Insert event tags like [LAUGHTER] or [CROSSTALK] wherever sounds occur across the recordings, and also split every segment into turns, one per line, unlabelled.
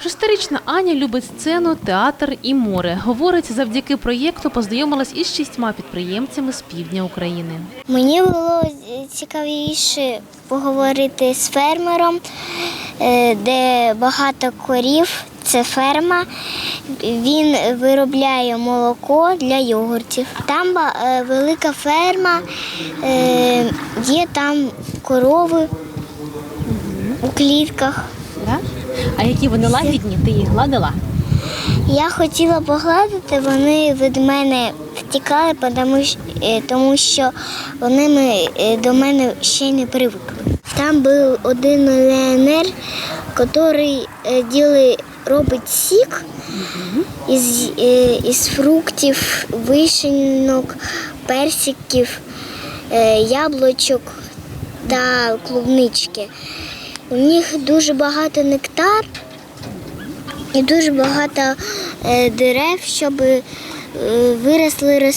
Шестирічна Аня любить сцену, театр і море. Говорить, завдяки проєкту познайомилась із шістьма підприємцями з півдня України.
Мені було цікавіше поговорити з фермером, е, де багато корів. Це ферма. Він виробляє молоко для йогуртів. Там е, велика ферма, е, є там корови у клітках.
А які вони лагідні? Ти їх гладила?
Я хотіла погладити, вони від мене втікали, е, тому що вони е, до мене ще не привикли. Там був один мільйонер, який е, діли, робить сік із, із фруктів, вишеньок, персиків, яблучок та клубнички. У них дуже багато нектар і дуже багато е, дерев, щоб е, виросли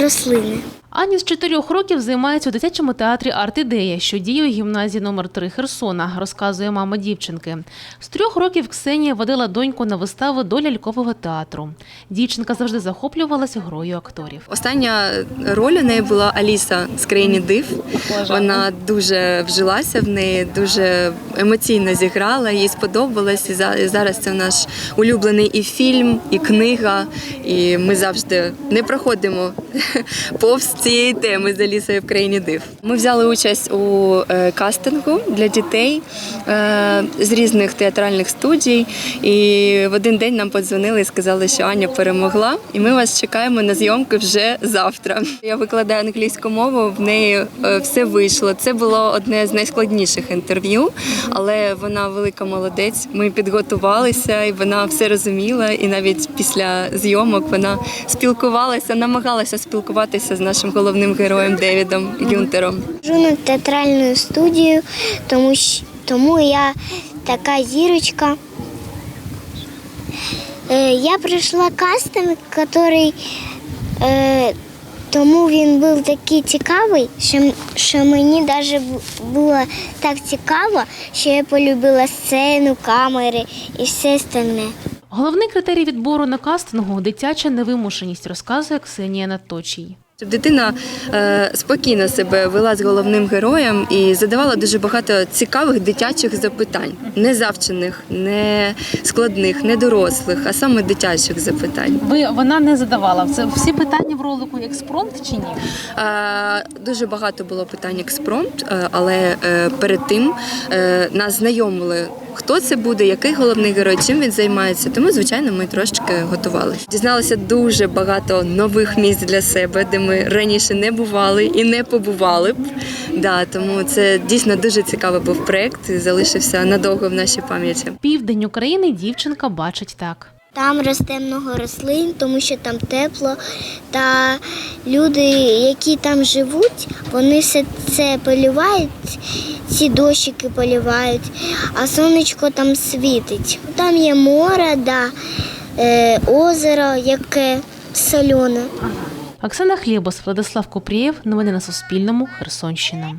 рослини.
Аня з чотирьох років займається у дитячому театрі «Арт-ідея», що діє у гімназії номер 3 Херсона, розказує мама дівчинки. З трьох років Ксенія водила доньку на виставу до лялькового театру. Дівчинка завжди захоплювалася грою акторів.
Остання роль у неї була Аліса з країни див. Вона дуже вжилася в неї, дуже емоційно зіграла, їй сподобалось. За- і зараз це наш улюблений і фільм, і книга. І ми завжди не проходимо [LAUGHS] повз цієї теми з Алісою в країні див. Ми взяли участь у е, кастингу для дітей е, з різних театральних студій. І в один день нам подзвонили і сказали, що Аня перемогла, і ми вас чекаємо на зйомки вже завтра. Я викладаю англійську мову, в неї е, все вийшло. Це було одне з найскладніших інтерв'ю, але вона велика молодець. Ми підготувалися, і вона все розуміла. І навіть після зйомок вона спілкувалася, намагалася спілкуватися з нашим головним героєм Девідом Юнтером.
Хожу на театральну студію, тому, тому я така зірочка. Е, Я пройшла кастинг, який е, тому він був такий цікавий, що, що мені навіть було так цікаво, що я полюбила сцену, камери і все остальне.
Головний критерій відбору на кастингу дитяча невимушеність, розказує Ксенія Надточій.
Щоб дитина е, спокійно себе вела з головним героєм і задавала дуже багато цікавих дитячих запитань, не завчених, не складних, не дорослих, а саме дитячих запитань.
Ви вона не задавала це всі питання в ролику експромт чи ні?
Е, дуже багато було питань експромт, е, але е, перед тим е, нас знайомили. Хто це буде, який головний герой, чим він займається? Тому, звичайно, ми трошечки готувалися. Дізналися дуже багато нових місць для себе, де ми раніше не бували і не побували б. Да, тому це дійсно дуже цікавий був проект і залишився надовго в нашій пам'яті.
Південь України дівчинка бачить так.
Там росте много рослин, тому що там тепло. Та люди, які там живуть, вони все це полівають, ці дощики полівають, а сонечко там світить. Там є море, да, е, озеро, яке солене.
Оксана Хлібос, Владислав Купрієв. Новини на Суспільному. Херсонщина.